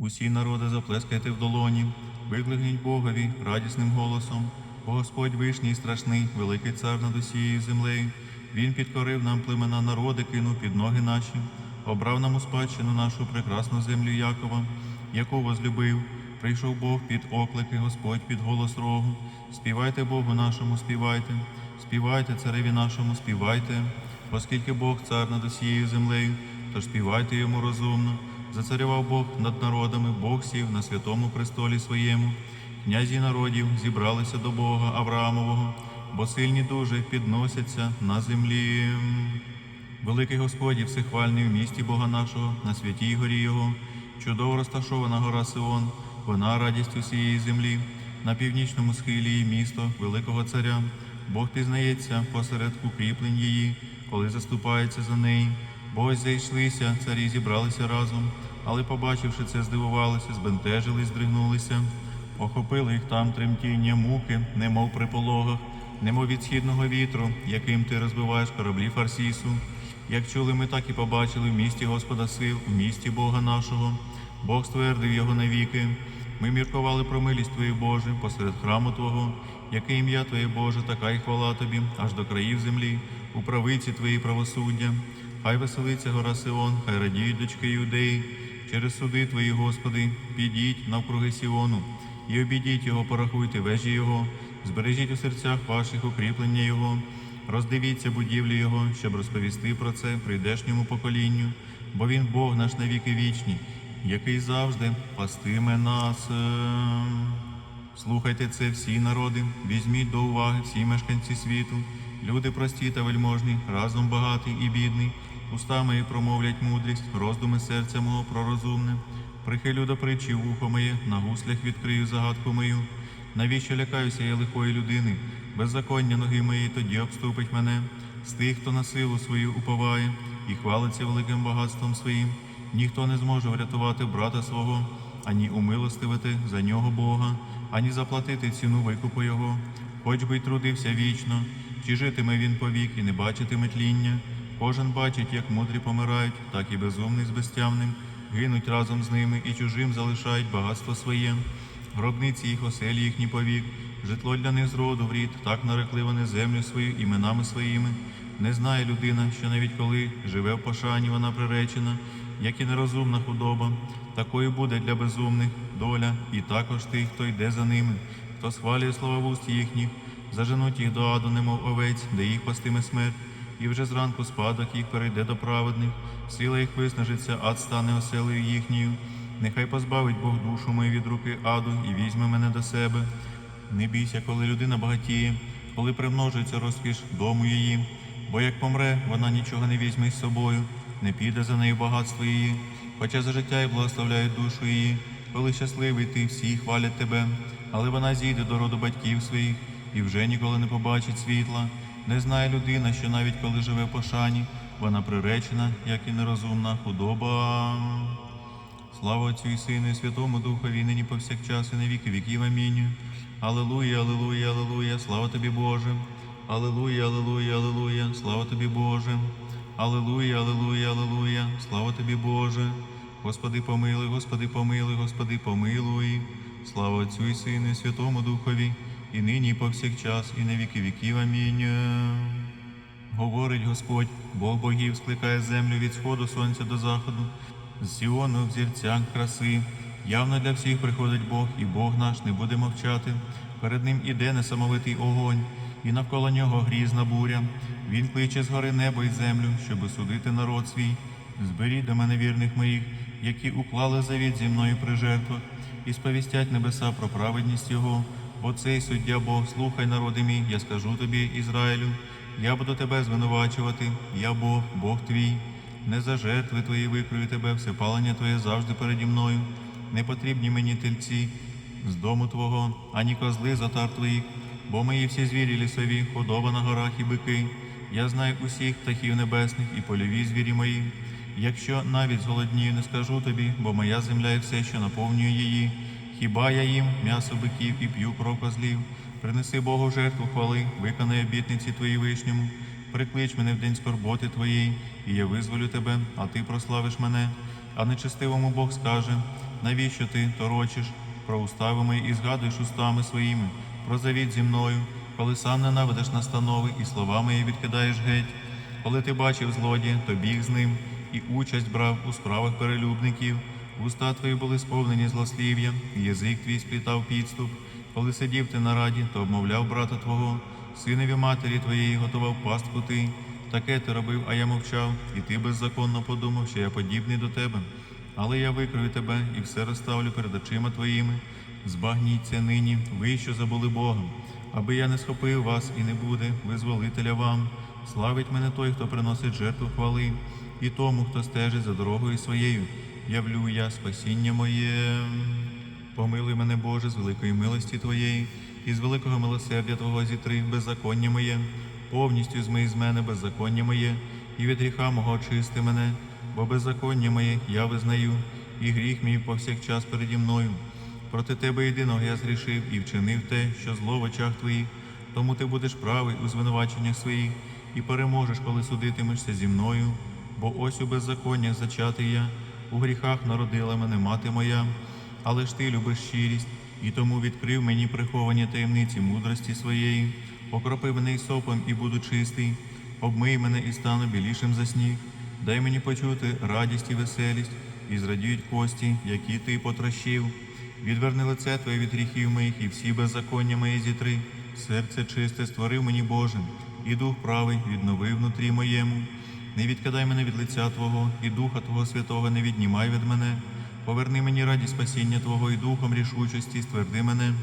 Усі народи заплескайте в долоні, викликніть Богові радісним голосом, бо Господь вишній страшний, великий цар над усією землею. Він підкорив нам племена народи, кинув під ноги наші, обрав нам у спадщину нашу прекрасну землю Якова, яку возлюбив. Прийшов Бог під оклики, Господь під голос рогу. Співайте Богу нашому, співайте, співайте цареві нашому, співайте, оскільки Бог цар над усією землею, тож співайте йому розумно. Зацарював Бог над народами, Бог сів на святому престолі своєму. Князі народів зібралися до Бога Авраамового, бо сильні дуже підносяться на землі. Великий Господь і всехвальний в місті Бога нашого, на святій горі Його, чудово розташована гора Сион, вона радість усієї землі, на північному схилі її місто Великого Царя. Бог пізнається посеред укріплень її, коли заступається за неї. Бо ось зайшлися, царі зібралися разом, але, побачивши це, здивувалися, збентежились, здригнулися. Охопили їх там тремтіння муки, немов при пологах, немов від східного вітру, яким ти розбиваєш кораблі Фарсісу. Як чули ми, так і побачили в місті Господа сил, в місті Бога нашого. Бог ствердив його навіки. Ми міркували про милість Твою Боже посеред храму Твого, яке ім'я Твоє Боже, така й хвала Тобі, аж до країв землі, у правиці Твої правосуддя. Хай веселиться гора Сион, хай радіють дочки Юдеї, через суди Твої, Господи, підіть навкруги Сіону, і обійдіть його, порахуйте вежі Його, збережіть у серцях ваших укріплення Його, роздивіться будівлі Його, щоб розповісти про це прийдешньому поколінню, бо Він Бог наш навіки вічні, який завжди пастиме нас. Слухайте це всі народи, візьміть до уваги всі мешканці світу, люди прості та вельможні, разом багатий і бідний, устами і промовлять мудрість, роздуми серця мого пророзумне. Прихилю до притчі вухо моє, на гуслях відкрию загадку мою. Навіщо лякаюся я лихої людини? Беззаконня ноги мої тоді обступить мене, з тих, хто на силу свою уповає і хвалиться великим багатством своїм. Ніхто не зможе врятувати брата свого, ані умилостивити за нього Бога, ані заплатити ціну викупу Його, хоч би й трудився вічно, чи житиме він повік і не бачитиме тління. Кожен бачить, як мудрі помирають, так і безумний з безтямним, гинуть разом з ними і чужим залишають багатство своє. Гробниці їх оселі їхні повік, житло для них зроду в рід, так нарекли вони землю свою іменами своїми. Не знає людина, що навіть коли живе в пошані, вона приречена, як і нерозумна худоба, такою буде для безумних доля, і також тих, хто йде за ними, хто схвалює слова вуст їхніх, заженуть їх до аду, немов овець, де їх пастиме смерть, і вже зранку спадок їх перейде до праведних, сила їх виснажиться, ад стане оселею їхньою. Нехай позбавить Бог душу мою від руки аду і візьме мене до себе. Не бійся, коли людина багатіє, коли примножується розкіш дому її, бо як помре, вона нічого не візьме з собою, не піде за нею багатство її, хоча за життя й благословляють душу її, коли щасливий ти, всі хвалять тебе, але вона зійде до роду батьків своїх і вже ніколи не побачить світла. Не знає людина, що навіть коли живе в пошані, вона приречена, як і нерозумна худоба. Слава Отцю і Сину, і Святому Духові, нині повсякчас і на віки віків. Амінь. Алілуя, алілуя, алілуя, слава тобі, Боже. Алілуя, алілуя, алілуя, слава тобі, Боже. Алілуя, алілуя, алілуя, слава тобі, Боже. Господи, помилуй, Господи, помилуй, Господи, помилуй. Слава Отцю і Сину, і Святому Духові, і нині, і повсякчас, і на віки віків. Амінь. Говорить Господь, Бог богів скликає землю від сходу сонця до заходу, з Сіону взірця краси. Явно для всіх приходить Бог, і Бог наш не буде мовчати. Перед ним іде несамовитий огонь, і навколо нього грізна буря. Він кличе з гори небо і землю, щоби судити народ свій. Зберіть до мене вірних моїх, які уклали завіт зі мною при жертвах, і сповістять небеса про праведність Його. Бо суддя Бог, слухай, народи мій, я скажу тобі, Ізраїлю, я буду тебе звинувачувати, я Бог, Бог твій. Не за жертви твої викрою тебе, всепалення твоє завжди переді мною. Не потрібні мені тельці з дому твого, ані козли з отар твоїх, бо мої всі звірі лісові, худоба на горах і бики. Я знаю усіх птахів небесних і польові звірі мої. Якщо навіть зголоднію, не скажу тобі, бо моя земля і все, що наповнює її. Хіба я їм м'ясо биків і п'ю кров козлів? Принеси Богу жертву хвали, виконай обітниці твої вишньому. Приклич мене в день скорботи твоєї, і я визволю тебе, а ти прославиш мене. А нечестивому Бог скаже: навіщо ти торочиш про устави мої і згадуєш устами своїми про завіт зі мною, коли сам ненавидиш настанови і слова мої відкидаєш геть, коли ти бачив злодія, то біг з ним і участь брав у справах перелюбників. Уста твої були сповнені злослів'я, язик твій сплітав підступ. Коли сидів ти на раді, то обмовляв брата твого, синові матері твоєї готував пастку ти. Таке ти робив, а я мовчав, і ти беззаконно подумав, що я подібний до тебе. Але я викрою тебе і все розставлю перед очима твоїми. Збагніться нині, ви, що забули Бога, аби я не схопив вас і не буде визволителя вам. Славить мене той, хто приносить жертву хвали, і тому, хто стежить за дорогою своєю. Явлю я спасіння моє. Помилуй мене, Боже, з великої милості Твоєї, і з великого милосердя Твого зітри беззаконня моє, повністю змий з мене беззаконня моє, і від гріха мого очисти мене, бо беззаконня моє я визнаю, і гріх мій повсякчас переді мною. Проти тебе єдиного я згрішив і вчинив те, що зло в очах твоїх, тому ти будеш правий у звинуваченнях своїх, і переможеш, коли судитимешся зі мною. Бо ось у беззаконнях зачатий я, у гріхах народила мене мати моя, але ж ти любиш щирість, і тому відкрив мені приховані таємниці мудрості своєї, окропи мене й сопом, і буду чистий, обмий мене і стану білішим за сніг. Дай мені почути радість і веселість, і зрадіють кості, які ти потрощив. Відверни лице Твоє від гріхів моїх, і всі беззаконня мої зітри. Серце чисте створив мені Боже, і дух правий відновив внутрі моєму. Не відкидай мене від лиця Твого, і Духа Твого Святого не віднімай від мене. Поверни мені радість спасіння Твого і духом рішучості, стверди мене.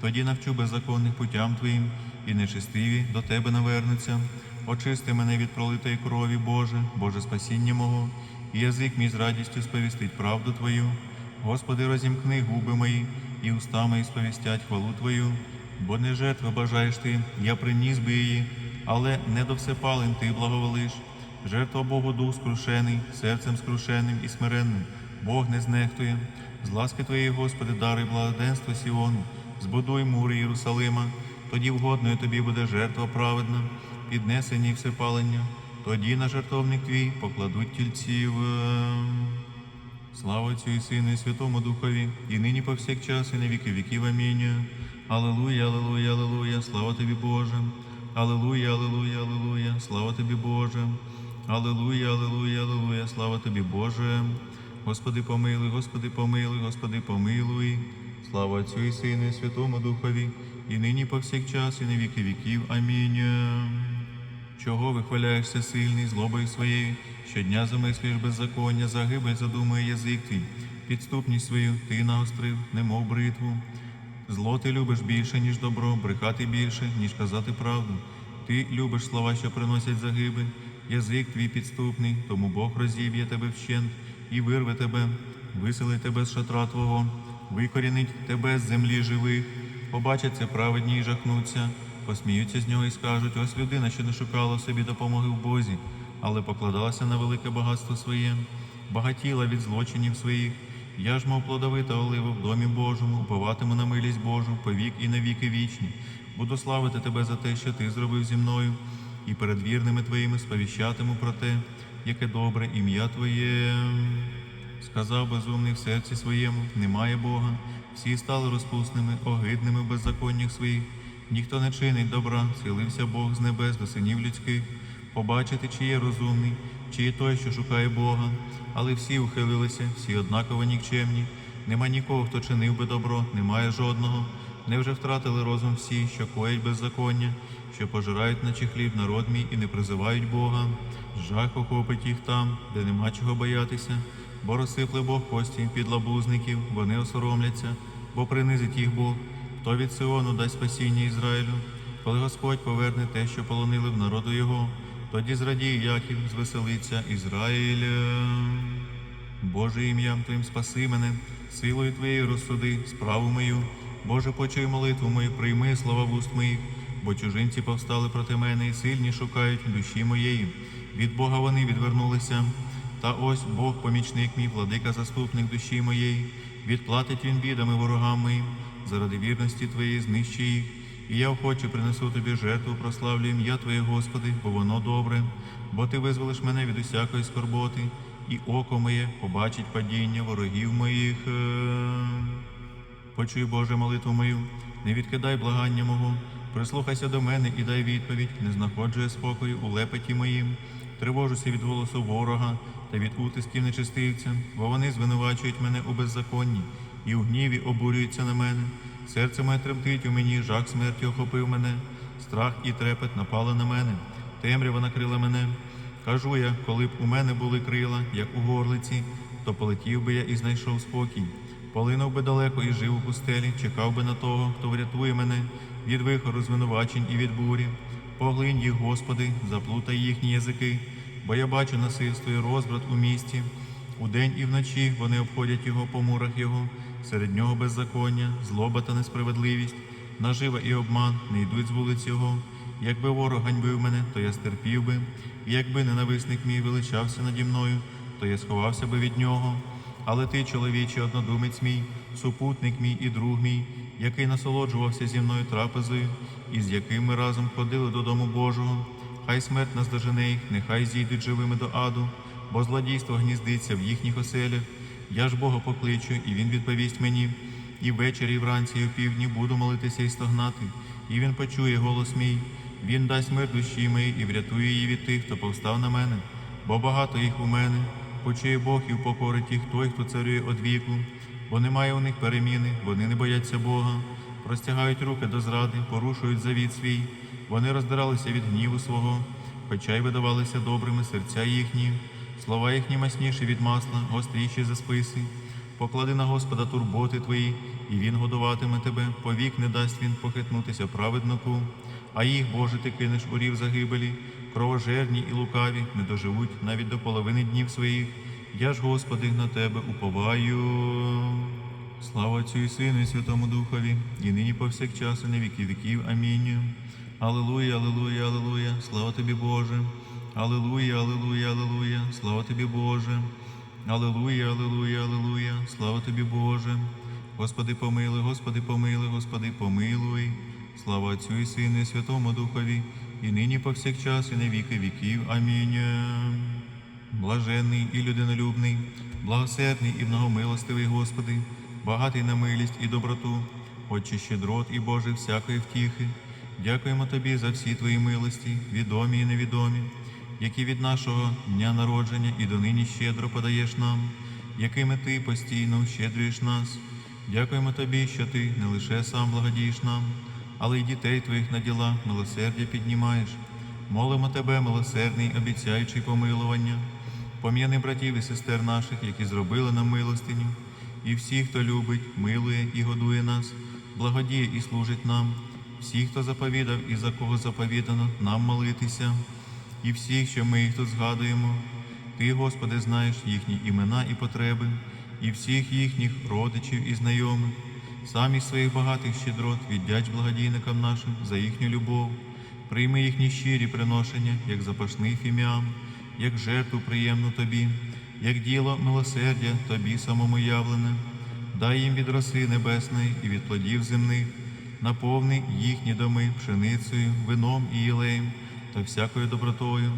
Тоді навчу беззаконних путям Твоїм, і нечистиві до Тебе навернуться. Очисти мене від пролитої крові, Боже, Боже спасіння мого, і язик мій з радістю сповістить правду Твою. Господи, розімкни губи мої, і уста мої сповістять хвалу Твою, бо не жертви бажаєш ти, я приніс би її, але не до всепалень ти благоволиш. Жертва Богу дух скрушений, серцем скрушеним і смиренним, Бог не знехтує. З ласки Твоєї, Господи, даруй благоденство Сіону, збудуй мури Єрусалима, тоді вгодною тобі буде жертва праведна, піднесені всепалення, тоді на жертовник твій покладуть тільців. Слава Отцю і Сину, і Святому Духові, і нині повсякчас, і на віки віків. Амінь. Аллилуйя, аллилуйя, аллилуйя, слава тобі, Боже. Аллилуйя, аллилуйя, аллилуйя, слава тобі, Боже. Аллилуйя, аллилуйя, аллилуйя, слава тобі, Боже. Господи, помилуй, Господи, помилуй, Господи, помилуй. Слава Отцю і Сину, і Святому Духові, і нині повсякчас, і на віки віків. Амінь. Чого вихваляєшся сильний злобою своєю, щодня замислюєш беззаконня, загибель задумує язик твій, підступність свою ти наострив, немов бритву. Зло ти любиш більше, ніж добро, брехати більше, ніж казати правду. Ти любиш слова, що приносять загибель, язик твій підступний, тому Бог розіб'є тебе вщент і вирве тебе, виселить тебе з шатра твого, викорінить тебе з землі живих, побачаться праведні і жахнуться. Посміються з нього і скажуть, ось людина, що не шукала собі допомоги в Бозі, але покладалася на велике багатство своє, багатіла від злочинів своїх. Я ж, мов плодовита олива в домі Божому, уповатиму на милість Божу, повік і на віки вічні. Буду славити тебе за те, що ти зробив зі мною, і перед вірними твоїми сповіщатиму про те, яке добре ім'я Твоє. Сказав безумний в серці своєму, немає Бога. Всі стали розпусними, огидними в беззаконнях своїх. Ніхто не чинить добра, схилився Бог з небес до синів людських, побачити, чи є розумний, чи є той, що шукає Бога. Але всі ухилилися, всі однаково нікчемні. Нема нікого, хто чинив би добро, немає жодного. Невже втратили розум всі, що коять беззаконня, що пожирають наче хліб народ мій і не призивають Бога? Жах охопить їх там, де нема чого боятися, бо розсипле Бог кості під лабузників, вони осоромляться, бо принизить їх Бог. Хто від Сиону дасть спасіння Ізраїлю, коли Господь поверне те, що полонили в народу Його, тоді зрадіє Яків, звеселиться Ізраїля. Боже ім'ям Твоїм спаси мене, силою Твоєю розсуди, справу мою. Боже, почуй молитву мою, прийми слова вуст моїх, бо чужинці повстали проти мене і сильні шукають душі моєї. Від Бога вони відвернулися. Та ось Бог, помічник мій, владика, заступник душі моєї, відплатить він бідами ворогам моїм, заради вірності Твоєї знищи їх. І я охоче принесу тобі жертву, прославлю ім'я Твоє, Господи, бо воно добре, бо Ти визволиш мене від усякої скорботи, і око моє побачить падіння ворогів моїх. Почуй, Боже, молитву мою, не відкидай благання мого, прислухайся до мене і дай відповідь, не знаходжу я спокою у лепеті моїм, тривожуся від голосу ворога та від утисків нечистивця, бо вони звинувачують мене у беззаконні і у гніві обурюються на мене. Серце моє тремтить у мені, жах смерті охопив мене, страх і трепет напали на мене, темрява накрила мене. Кажу я, коли б у мене були крила, як у горлиці, то полетів би я і знайшов спокій. Полинув би далеко і жив у пустелі, чекав би на того, хто врятує мене від вихору звинувачень і від бурі. Поглинь їх, Господи, заплутай їхні язики, бо я бачу насильство і розбрат у місті. Удень і вночі вони обходять його по мурах його, серед нього беззаконня, злоба та несправедливість, нажива і обман не йдуть з вулиць його. Якби ворог ганьбив мене, то я стерпів би, і якби ненависник мій величався наді мною, то я сховався би від нього. Але ти, чоловіче, однодумець мій, супутник мій і друг мій, який насолоджувався зі мною трапезою, і з яким ми разом ходили до дому Божого. Хай смерть наздожене їх, нехай зійдуть живими до аду, бо злодійство гніздиться в їхніх оселях. Я ж Бога покличу, і Він відповість мені. І ввечері, і вранці, і опівдні буду молитися і стогнати, і він почує голос мій. Він дасть мир душі моїй і врятує її від тих, хто повстав на мене, бо багато їх у мене. Почує Бог і впокорить їх той, хто царює од віку, бо немає у них переміни, вони не бояться Бога, простягають руки до зради, порушують завіт свій, вони роздиралися від гніву свого, хоча й видавалися добрими серця їхні, слова їхні масніші від масла, гостріші за списи. Поклади на Господа турботи твої, і Він годуватиме тебе, повік не дасть він похитнутися праведнику, а їх, Боже, ти кинеш у рів загибелі, кровожерні і лукаві не доживуть навіть до половини днів своїх. Я ж, Господи, на тебе уповаю. Слава Отцю і Сину, і Святому Духові, і нині повсякчас, і на віки віків. Амінь. Алілуя, алілуя, алілуя, слава тобі, Боже. Алілуя, алілуя, алілуя, слава тобі, Боже. Алілуя, алілуя, алілуя, слава тобі, Боже. Господи, помилуй, Господи, помилуй, Господи, помилуй. Слава Отцю і Сину, і Святому Духові, і нині повсякчас, і на віки віків. Амінь. Блаженний і людинолюбний, благосердний і многомилостивий Господи, багатий на милість і доброту, Отче щедрот і Боже всякої втіхи. Дякуємо Тобі за всі Твої милості, відомі і невідомі, які від нашого дня народження і донині щедро подаєш нам, якими Ти постійно щедрюєш нас. Дякуємо Тобі, що Ти не лише сам благодієш нам, але й дітей Твоїх на діла милосердя піднімаєш. Молимо Тебе, милосердний, обіцяючий помилування. Пом'яни братів і сестер наших, які зробили нам милостиню, і всіх, хто любить, милує і годує нас, благодіє і служить нам, всіх, хто заповідав і за кого заповідано нам молитися, і всіх, що ми їх тут згадуємо. Ти, Господи, знаєш їхні імена і потреби, і всіх їхніх родичів і знайомих. Сам із своїх багатих щедрот віддяч благодійникам нашим за їхню любов. Прийми їхні щирі приношення, як запашний фіміам, як жертву приємну тобі, як діло милосердя тобі самому явлене. Дай їм від роси небесної і від плодів земних, наповни їхні доми пшеницею, вином і єлеєм та всякою добротою,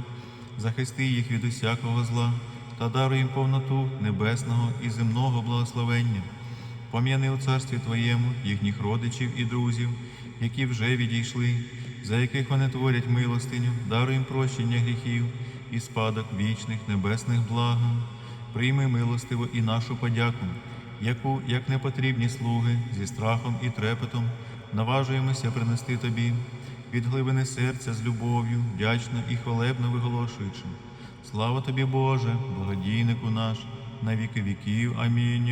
захисти їх від усякого зла та даруй їм повноту небесного і земного благословення. Пом'яни у царстві Твоєму їхніх родичів і друзів, які вже відійшли, за яких вони творять милостиню, даруй їм прощення гріхів і спадок вічних небесних благ. Прийми милостиво і нашу подяку, яку, як непотрібні слуги, зі страхом і трепетом наважуємося принести Тобі від глибини серця з любов'ю, вдячно і хвалебно виголошуючи. Слава тобі, Боже, благодійнику наш, на віки віків. Амінь.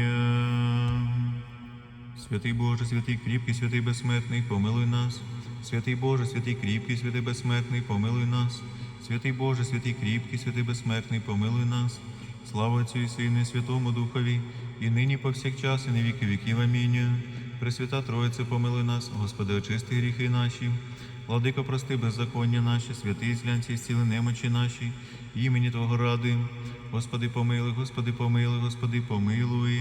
Святий Боже, святий кріпкий, святий безсмертний, помилуй нас. Святий Боже, святий кріпкий, святий безсмертний, помилуй нас. Святий Боже, святий кріпкий, святий безсмертний, помилуй нас. Слава Отцю і Сину, Святому Духові, і нині повсякчас, і на віки віків. Амінь. Пресвята Троїце, помилуй нас, Господи, очисти гріхи наші. Владико, прости беззаконня наші, святий зглянці, зціли немочі наші, імені Твого радуєм. Господи, помилуй, Господи, помилуй, Господи, помилуй.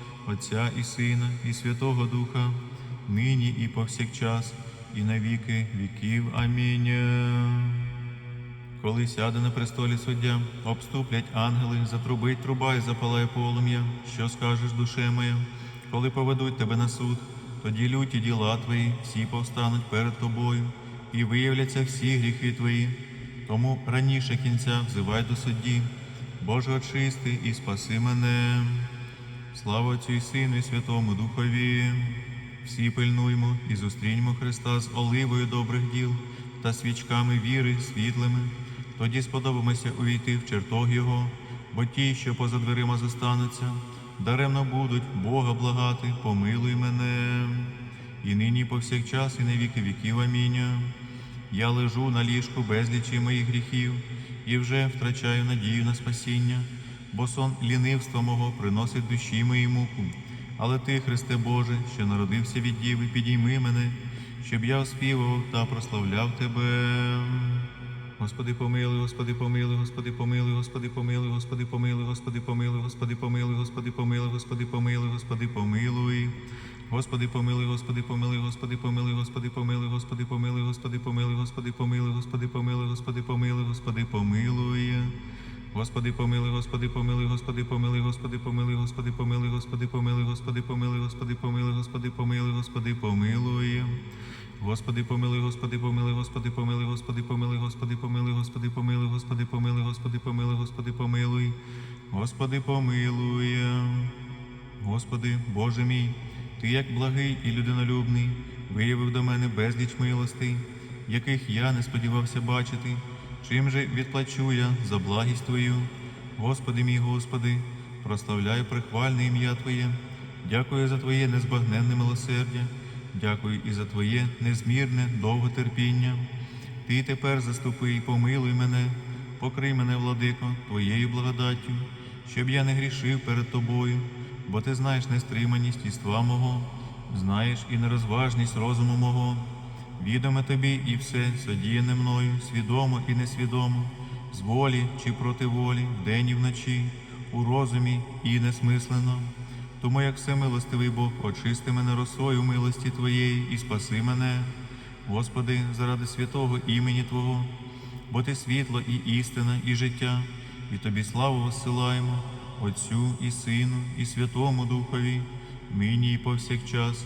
Отця і Сина, і Святого Духа, нині і повсякчас, і на віки віків. Амінь. Коли сяде на престолі суддя, обступлять ангели, затрубить труба і запалає полум'я. Що скажеш, душе моя? Коли поведуть тебе на суд, тоді люті діла твої, всі повстануть перед тобою, і виявляться всі гріхи твої. Тому раніше кінця взивай до судді, Боже очисти і спаси мене. Слава Отцю і Сину, і Святому Духові. Всі пильнуймо і зустріньмо Христа з оливою добрих діл та свічками віри світлими. Тоді сподобаємося увійти в чертог Його, бо ті, що поза дверима зостануться, даремно будуть Бога благати, помилуй мене. І нині, і повсякчас, і на віки віків. Амінь. Я лежу на ліжку безлічі моїх гріхів і вже втрачаю надію на спасіння, бо сон лінивства мого приносить душі моїй муку. Але ти, Христе Боже, що народився від Діви, підійми мене, щоб я оспівував та прославляв Тебе. Господи помилуй, Господи помилуй, Господи помилуй, Господи помилуй, Господи помилуй, Господи помилуй, Господи помилуй, Господи помилуй, Господи помилуй, Господи помилуй. Господи помилуй, Господи помилуй, Господи помилуй, Господи помилуй, Господи помилуй, Господи помилуй, Господи помилуй, Господи помилуй, Господи помилуй, Господи помилуй. Господи помилуй, Господи помилуй, Господи помилуй, Господи помилуй, Господи помилуй, Господи помилуй, Господи помилуй, Господи помилуй, Господи помилуй, Господи помилуй. Господи помилуй, Господи помилуй, Господи помилуй, Господи помилуй, Господи помилуй, Господи помилуй, Господи помилуй, Господи помилуй, Господи помилуй, Господи помилуй. Господи, Боже мій, Ти як благий і людинолюбний, виявив до мене безліч милостей, яких я не сподівався бачити. Чим же відплачу я за благість Твою? Господи мій Господи, прославляю прихвальне ім'я Твоє. Дякую за Твоє незбагненне милосердя, дякую і за Твоє незмірне довготерпіння. Ти тепер заступи і помилуй мене, покрий мене, владико, Твоєю благодаттю, щоб я не грішив перед Тобою, бо Ти знаєш нестриманість єства мого, знаєш і нерозважність розуму мого. Відоме тобі і все задіяне мною, свідомо і несвідомо, з волі чи проти волі, вдень і вночі, у розумі і несмислено. Тому як всемилостивий Бог, очисти мене росою милості Твоєї і спаси мене, Господи, заради святого імені Твого, бо Ти світло і істина, і життя, і Тобі славу воссилаємо, Отцю і Сину, і Святому Духові, нині і повсякчас,